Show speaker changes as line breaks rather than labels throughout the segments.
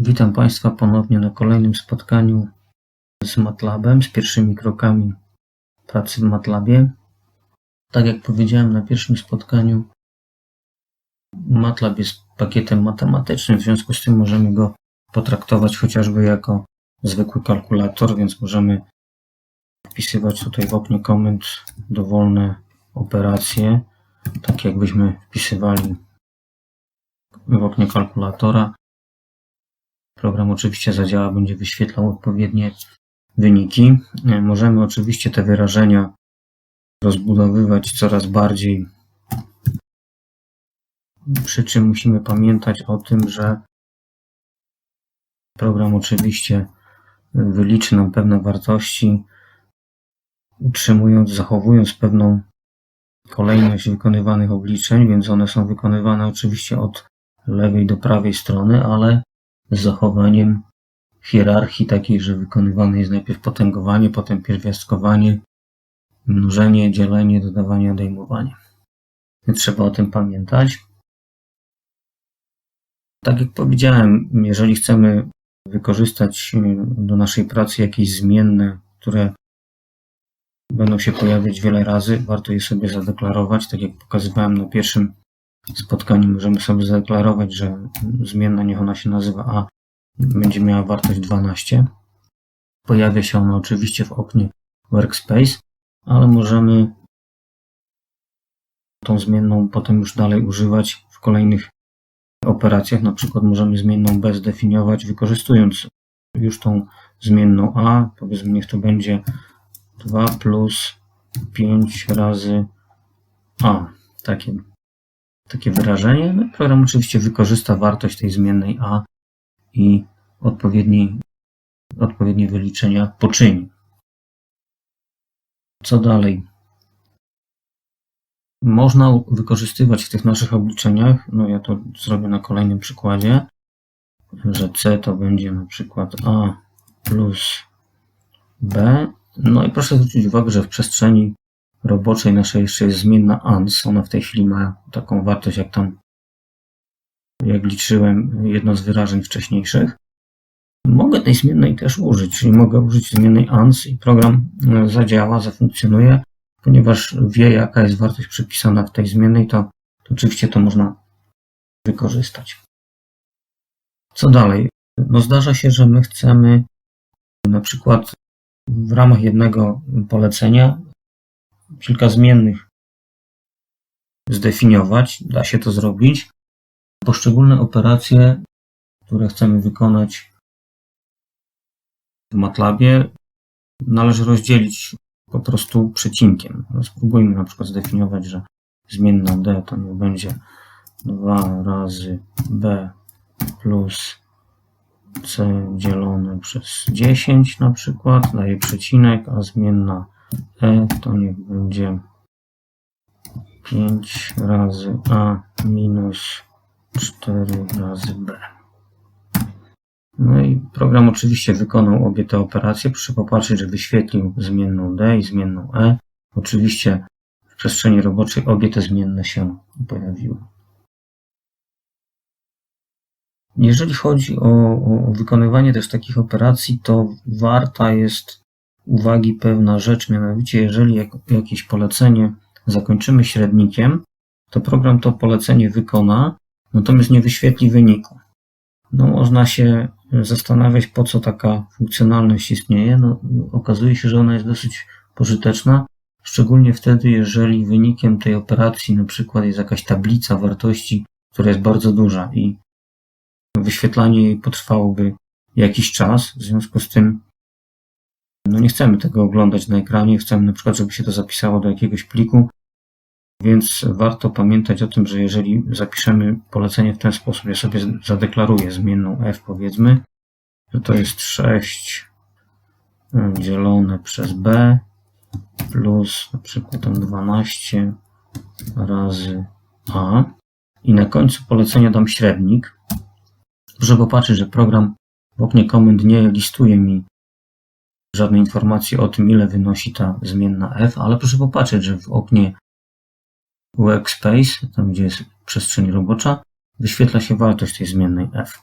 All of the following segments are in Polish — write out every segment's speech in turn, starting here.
Witam Państwa ponownie na kolejnym spotkaniu z MATLABem, z pierwszymi krokami pracy w MATLABie. Tak jak powiedziałem na pierwszym spotkaniu, MATLAB jest pakietem matematycznym, w związku z tym możemy go potraktować chociażby jako zwykły kalkulator, więc możemy wpisywać tutaj w oknie komend dowolne operacje, tak jakbyśmy wpisywali w oknie kalkulatora. Program oczywiście zadziała, będzie wyświetlał odpowiednie wyniki. Możemy oczywiście te wyrażenia rozbudowywać coraz bardziej. Przy czym musimy pamiętać o tym, że program oczywiście wyliczy nam pewne wartości, utrzymując, zachowując pewną kolejność wykonywanych obliczeń, więc one są wykonywane oczywiście od lewej do prawej strony, ale z zachowaniem hierarchii takiej, że wykonywane jest najpierw potęgowanie, potem pierwiastkowanie, mnożenie, dzielenie, dodawanie, odejmowanie. Trzeba o tym pamiętać. Tak jak powiedziałem, jeżeli chcemy wykorzystać do naszej pracy jakieś zmienne, które będą się pojawiać wiele razy, warto je sobie zadeklarować. Tak jak pokazywałem na pierwszym spotkaniu, możemy sobie zadeklarować, że zmienna, niech ona się nazywa A, będzie miała wartość 12. Pojawia się ona oczywiście w oknie Workspace, ale możemy tą zmienną potem już dalej używać w kolejnych operacjach. Na przykład możemy zmienną B zdefiniować, wykorzystując już tą zmienną A. Powiedzmy, niech to będzie 2 plus 5 razy A. Takie, takie wyrażenie. No, program oczywiście wykorzysta wartość tej zmiennej A i odpowiednie, odpowiednie wyliczenia poczyni. Co dalej? Można wykorzystywać w tych naszych obliczeniach, no ja to zrobię na kolejnym przykładzie, że C to będzie na przykład A plus B. No i proszę zwrócić uwagę, że w przestrzeni roboczej naszej jeszcze jest zmienna ans. Ona w tej chwili ma taką wartość, jak tam, jak liczyłem, jedno z wyrażeń wcześniejszych. Mogę tej zmiennej też użyć, czyli mogę użyć zmiennej ans i program zadziała, zafunkcjonuje, ponieważ wie, jaka jest wartość przypisana w tej zmiennej, to, to oczywiście to można wykorzystać. Co dalej? No zdarza się, że my chcemy na przykład w ramach jednego polecenia kilka zmiennych zdefiniować. Da się to zrobić. Poszczególne operacje, które chcemy wykonać w MATLABie, należy rozdzielić po prostu przecinkiem. No spróbujmy na przykład zdefiniować, że zmienna d to nie będzie 2 razy b plus c dzielone przez 10 na przykład, daje przecinek, a zmienna e to niech będzie 5 razy a minus 4 razy b. No i program oczywiście wykonał obie te operacje. Proszę popatrzeć, że wyświetlił zmienną D i zmienną E. Oczywiście w przestrzeni roboczej obie te zmienne się pojawiły. Jeżeli chodzi o, o wykonywanie też takich operacji, to warta jest uwagi pewna rzecz, mianowicie jeżeli jak, jakieś polecenie zakończymy średnikiem, to program to polecenie wykona, natomiast nie wyświetli wyniku. No, można się zastanawiać, po co taka funkcjonalność istnieje. No, okazuje się, że ona jest dosyć pożyteczna, szczególnie wtedy, jeżeli wynikiem tej operacji na przykład jest jakaś tablica wartości, która jest bardzo duża i wyświetlanie jej potrwałoby jakiś czas. W związku z tym no nie chcemy tego oglądać na ekranie, chcemy na przykład, żeby się to zapisało do jakiegoś pliku, więc warto pamiętać o tym, że jeżeli zapiszemy polecenie w ten sposób, ja sobie zadeklaruję zmienną f powiedzmy, że to jest 6 dzielone przez b plus na przykład tam 12 razy a i na końcu polecenia dam średnik. Proszę popatrzeć, że program w oknie komend nie listuje mi żadnej informacji o tym, ile wynosi ta zmienna f, ale proszę popatrzeć, że w oknie Workspace, tam gdzie jest przestrzeń robocza, wyświetla się wartość tej zmiennej f.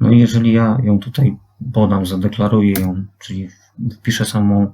No i jeżeli ja ją tutaj podam, zadeklaruję ją, czyli wpiszę samą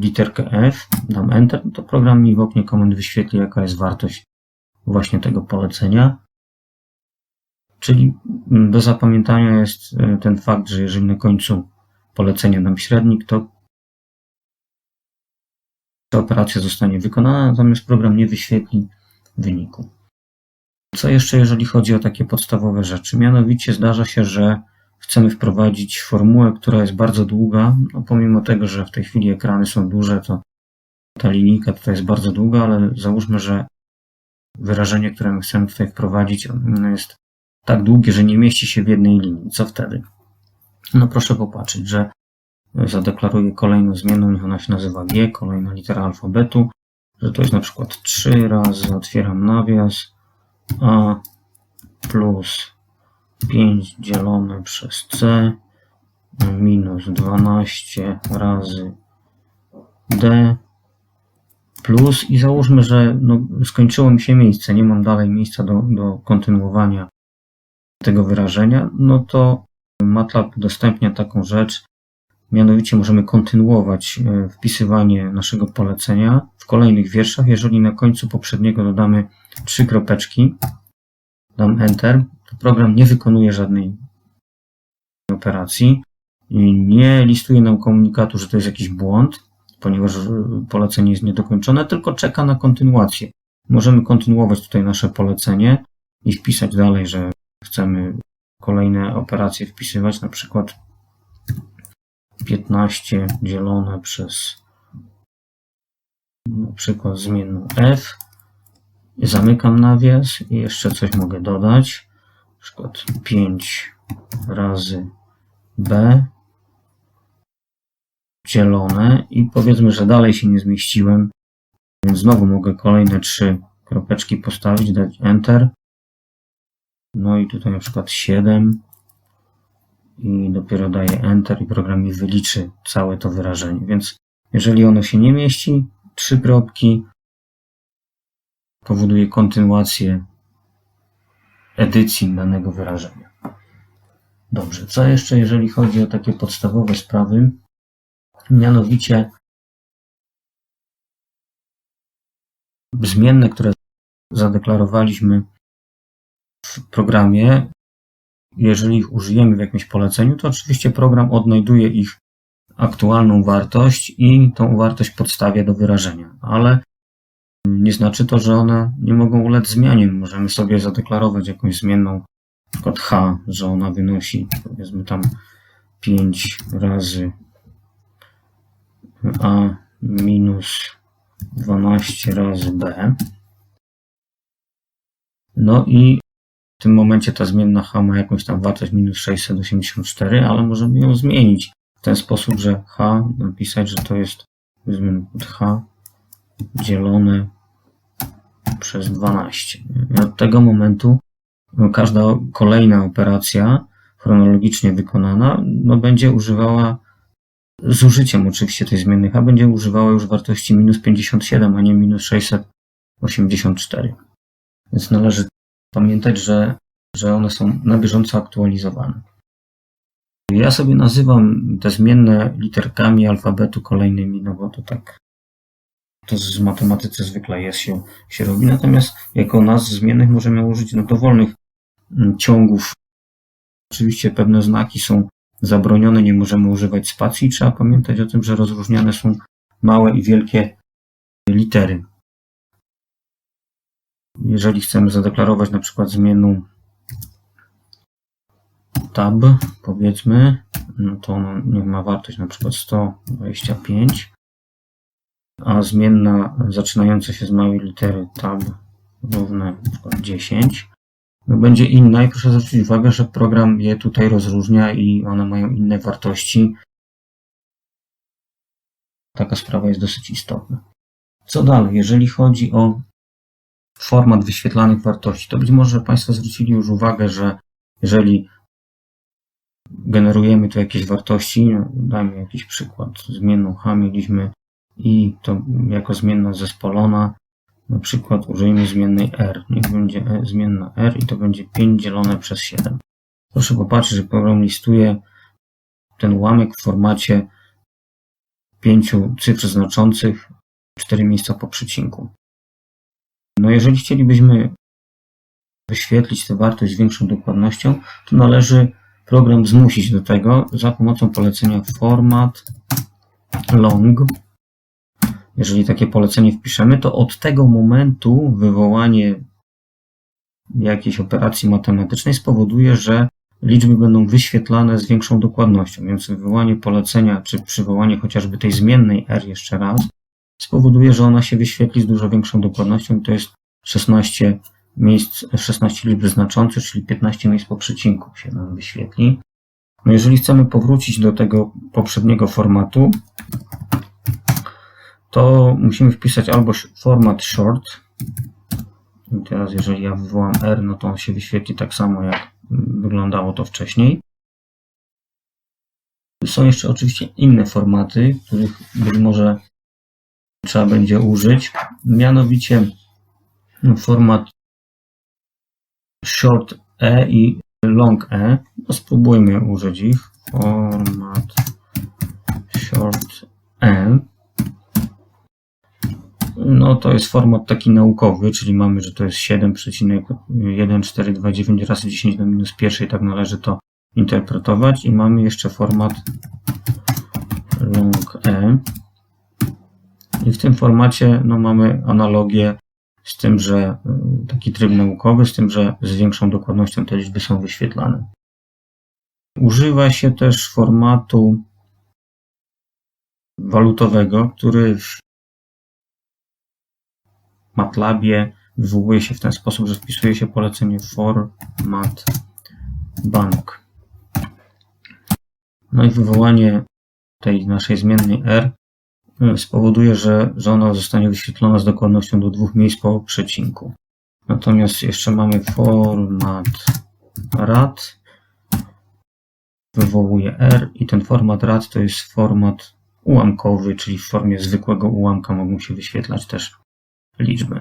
literkę F, dam Enter, to program mi w oknie komend wyświetli, jaka jest wartość właśnie tego polecenia. Czyli do zapamiętania jest e, ten fakt, że jeżeli na końcu polecenia dam średnik, to ta operacja zostanie wykonana, natomiast program nie wyświetli wyniku. Co jeszcze, jeżeli chodzi o takie podstawowe rzeczy? Mianowicie zdarza się, że chcemy wprowadzić formułę, która jest bardzo długa. No, pomimo tego, że w tej chwili ekrany są duże, to ta linijka tutaj jest bardzo długa, ale załóżmy, że wyrażenie, które my chcemy tutaj wprowadzić, jest tak długie, że nie mieści się w jednej linii. Co wtedy? No proszę popatrzeć, że zadeklaruję kolejną niech ona się nazywa G, kolejna litera alfabetu, że to jest na przykład 3 razy, otwieram nawias, A plus 5 dzielone przez C minus 12 razy D plus i załóżmy, że no, skończyło mi się miejsce, nie mam dalej miejsca do, do kontynuowania tego wyrażenia, no to MATLAB udostępnia taką rzecz, mianowicie możemy kontynuować e, wpisywanie naszego polecenia w kolejnych wierszach, jeżeli na końcu poprzedniego dodamy trzy kropeczki, dam Enter, to program nie wykonuje żadnej operacji i nie listuje nam komunikatu, że to jest jakiś błąd, ponieważ polecenie jest niedokończone, tylko czeka na kontynuację. Możemy kontynuować tutaj nasze polecenie i wpisać dalej, że chcemy kolejne operacje wpisywać, na przykład 15 dzielone przez na przykład zmienną f. Zamykam nawias i jeszcze coś mogę dodać. Na przykład 5 razy b dzielone i powiedzmy, że dalej się nie zmieściłem, więc znowu mogę kolejne trzy kropeczki postawić, dać Enter. No i tutaj na przykład 7 i dopiero daję Enter i program mi wyliczy całe to wyrażenie. Więc jeżeli ono się nie mieści, trzy kropki powoduje kontynuację edycji danego wyrażenia. Dobrze, co jeszcze jeżeli chodzi o takie podstawowe sprawy? Mianowicie zmienne, które zadeklarowaliśmy w programie, jeżeli ich użyjemy w jakimś poleceniu, to oczywiście program odnajduje ich aktualną wartość i tą wartość podstawia do wyrażenia, ale nie znaczy to, że one nie mogą ulec zmianie. Możemy sobie zadeklarować jakąś zmienną, np. h, że ona wynosi powiedzmy tam 5 razy a minus 12 razy b. No i w tym momencie ta zmienna h ma jakąś tam wartość minus 684, ale możemy ją zmienić w ten sposób, że h napisać, że to jest h dzielone przez 12. I od tego momentu no, każda kolejna operacja chronologicznie wykonana no, będzie używała z użyciem oczywiście tej zmiennej h będzie używała już wartości minus 57, a nie minus 684. Więc należy pamiętać, że, że one są na bieżąco aktualizowane. Ja sobie nazywam te zmienne literkami alfabetu kolejnymi, no bo to tak to z matematyce zwykle jest się, się robi. Natomiast jako nazw zmiennych możemy użyć no, dowolnych mm, ciągów. Oczywiście pewne znaki są zabronione, nie możemy używać spacji. Trzeba pamiętać o tym, że rozróżniane są małe i wielkie litery. Jeżeli chcemy zadeklarować na przykład zmienną tab, powiedzmy, no to ona niech ma wartość na przykład 125, a zmienna zaczynająca się z małej litery tab równe na przykład 10, no będzie inna i proszę zwrócić uwagę, że program je tutaj rozróżnia i one mają inne wartości. Taka sprawa jest dosyć istotna. Co dalej? Jeżeli chodzi o format wyświetlanych wartości, to być może Państwo zwrócili już uwagę, że jeżeli generujemy tu jakieś wartości, no, dajmy jakiś przykład, zmienną H mieliśmy i to jako zmienna zespolona, na przykład użyjmy zmiennej r. Niech będzie e, zmienna r i to będzie 5 dzielone przez 7. proszę popatrzeć, że program listuje ten ułamek w formacie pięciu cyfr znaczących, cztery miejsca po przecinku. No jeżeli chcielibyśmy wyświetlić tę wartość z większą dokładnością, to należy program zmusić do tego za pomocą polecenia format long. Jeżeli takie polecenie wpiszemy, to od tego momentu wywołanie jakiejś operacji matematycznej spowoduje, że liczby będą wyświetlane z większą dokładnością, więc wywołanie polecenia czy przywołanie chociażby tej zmiennej r jeszcze raz spowoduje, że ona się wyświetli z dużo większą dokładnością. To jest 16 miejsc, 16 liczb znaczących, czyli 15 miejsc po przecinku się nam wyświetli. No jeżeli chcemy powrócić do tego poprzedniego formatu, to musimy wpisać albo format short. I teraz jeżeli ja wywołam R, no to on się wyświetli tak samo jak wyglądało to wcześniej. Są jeszcze oczywiście inne formaty, których być może trzeba będzie użyć. Mianowicie format short E i long E. No spróbujmy użyć ich. Format short E. No to jest format taki naukowy, czyli mamy, że to jest 7,1429 razy 10 do minus pierwszej, tak należy to interpretować. I mamy jeszcze format long E. I w tym formacie no, mamy analogię z tym, że y, taki tryb naukowy, z tym, że z większą dokładnością te liczby są wyświetlane. Używa się też formatu walutowego, który w MATLABie wywołuje się w ten sposób, że wpisuje się polecenie format bank. No i wywołanie tej naszej zmiennej R spowoduje, że, że ona zostanie wyświetlona z dokładnością do dwóch miejsc po przecinku. Natomiast jeszcze mamy format rad, wywołuje R i ten format rad to jest format ułamkowy, czyli w formie zwykłego ułamka mogą się wyświetlać też liczby.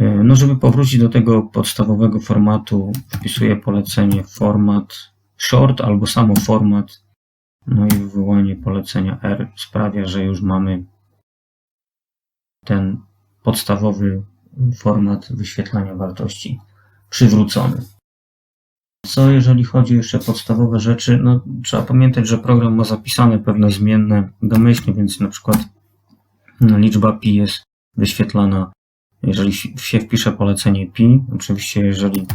Y, no, żeby powrócić do tego podstawowego formatu, wpisuję polecenie format short albo samo format no i wywołanie polecenia R sprawia, że już mamy ten podstawowy format wyświetlania wartości przywrócony. Co jeżeli chodzi jeszcze o podstawowe rzeczy, no trzeba pamiętać, że program ma zapisane pewne zmienne domyślnie, więc na przykład no, liczba pi jest wyświetlana, jeżeli się wpisze polecenie pi. Oczywiście, jeżeli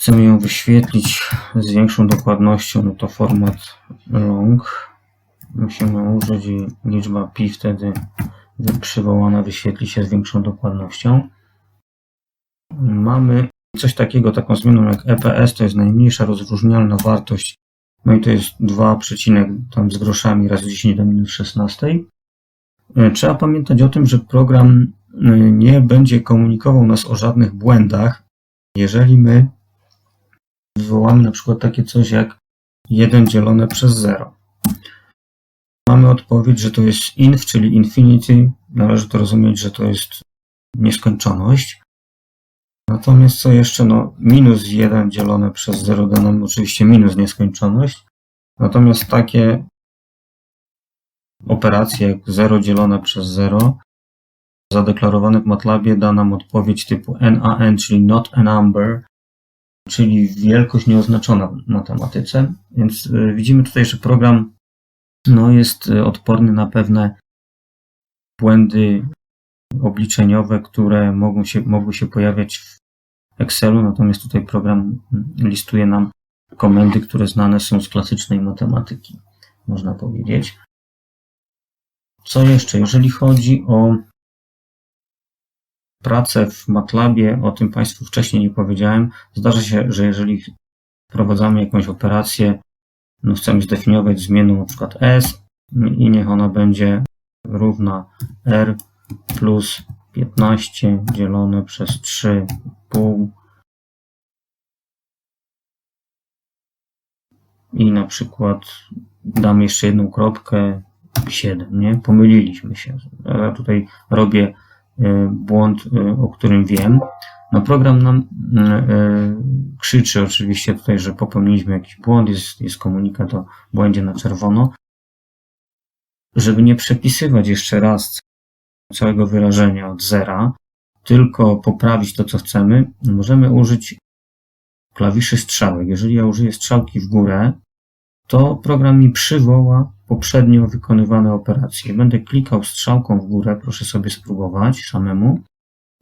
chcemy ją wyświetlić z większą dokładnością, no to format long musimy użyć i liczba pi wtedy przywołana wyświetli się z większą dokładnością. Mamy coś takiego, taką zmianą jak EPS, to jest najmniejsza rozróżnialna wartość, no i to jest 2, tam z groszami razy 10 do minus 16. E, trzeba pamiętać o tym, że program e, nie będzie komunikował nas o żadnych błędach, jeżeli my wywołamy na przykład takie coś jak 1 dzielone przez 0. Mamy odpowiedź, że to jest inf, czyli infinity. Należy to rozumieć, że to jest nieskończoność. Natomiast co jeszcze? No, minus 1 dzielone przez 0 da nam oczywiście minus nieskończoność. Natomiast takie operacje jak 0 dzielone przez 0 zadeklarowane w MATLABie da nam odpowiedź typu NaN, czyli not a number, czyli wielkość nieoznaczona w matematyce. Więc y, widzimy tutaj, że program no, jest y, odporny na pewne błędy obliczeniowe, które mogą się, mogły się pojawiać w Excelu, natomiast tutaj program listuje nam komendy, które znane są z klasycznej matematyki, można powiedzieć. Co jeszcze? Jeżeli chodzi o pracę w MATLABie, o tym Państwu wcześniej nie powiedziałem. Zdarza się, że jeżeli wprowadzamy jakąś operację, no chcemy zdefiniować zmienną przykład S i niech ona będzie równa R plus 15 dzielone przez 3,5 i na przykład dam jeszcze jedną kropkę 7, nie? Pomyliliśmy się. Ja tutaj robię błąd, e, o którym wiem. No program nam yy, krzyczy oczywiście tutaj, że popełniliśmy jakiś błąd, jest, jest komunikat o błędzie na czerwono. Żeby nie przepisywać jeszcze raz całego wyrażenia od zera, tylko poprawić to, co chcemy, możemy użyć klawiszy strzałek. Jeżeli ja użyję strzałki w górę, to program mi przywoła poprzednio wykonywane operacje. Będę klikał strzałką w górę, proszę sobie spróbować samemu,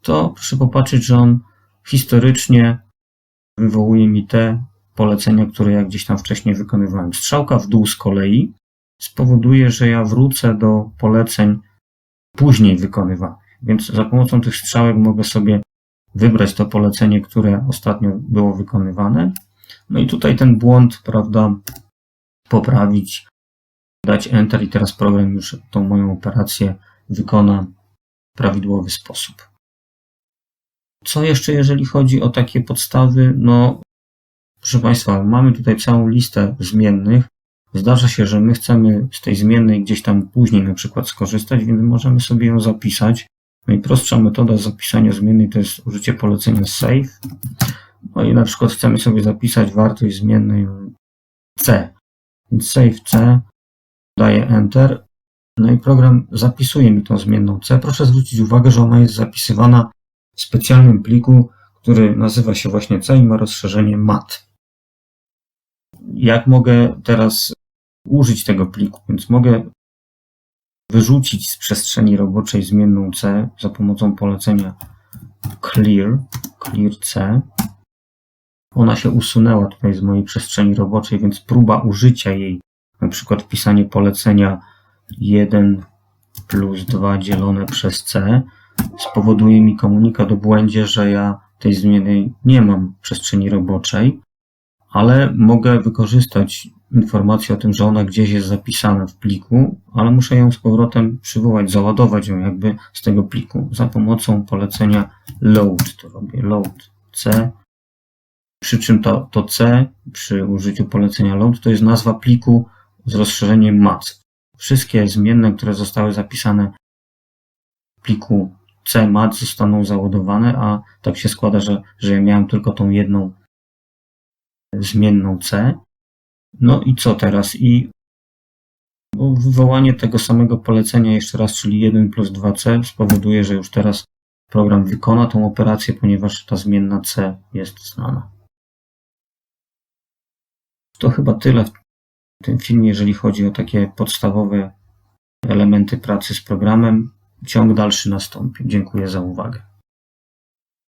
to proszę popatrzeć, że on historycznie wywołuje mi te polecenia, które ja gdzieś tam wcześniej wykonywałem. Strzałka w dół z kolei spowoduje, że ja wrócę do poleceń później wykonywanych. Więc za pomocą tych strzałek mogę sobie wybrać to polecenie, które ostatnio było wykonywane. No i tutaj ten błąd, prawda, poprawić, dać Enter i teraz program już tą moją operację wykona w prawidłowy sposób. Co jeszcze, jeżeli chodzi o takie podstawy? No, proszę Państwa, mamy tutaj całą listę zmiennych. Zdarza się, że my chcemy z tej zmiennej gdzieś tam później na przykład skorzystać, więc możemy sobie ją zapisać. Najprostsza metoda zapisania zmiennej to jest użycie polecenia save. No i na przykład chcemy sobie zapisać wartość zmiennej c. Save c, daję enter. No i program zapisuje mi tą zmienną c. Proszę zwrócić uwagę, że ona jest zapisywana w specjalnym pliku, który nazywa się właśnie C i ma rozszerzenie mat. Jak mogę teraz użyć tego pliku? Więc mogę wyrzucić z przestrzeni roboczej zmienną C za pomocą polecenia clear, clear C. Ona się usunęła tutaj z mojej przestrzeni roboczej, więc próba użycia jej, na przykład wpisanie polecenia 1 plus 2 dzielone przez C, spowoduje mi komunikat o błędzie, że ja tej zmiany nie mam w przestrzeni roboczej, ale mogę wykorzystać informację o tym, że ona gdzieś jest zapisana w pliku, ale muszę ją z powrotem przywołać, załadować ją jakby z tego pliku za pomocą polecenia load. To robię load C. Przy czym to, to C przy użyciu polecenia load to jest nazwa pliku z rozszerzeniem mat. Wszystkie zmienne, które zostały zapisane w pliku C mat zostaną załadowane, a tak się składa, że, że ja miałem tylko tą jedną zmienną C. No i co teraz? I wywołanie tego samego polecenia jeszcze raz, czyli 1 plus 2C spowoduje, że już teraz program wykona tą operację, ponieważ ta zmienna C jest znana. To chyba tyle tym filmie, jeżeli chodzi o takie podstawowe elementy pracy z programem. Ciąg dalszy nastąpi. Dziękuję za uwagę.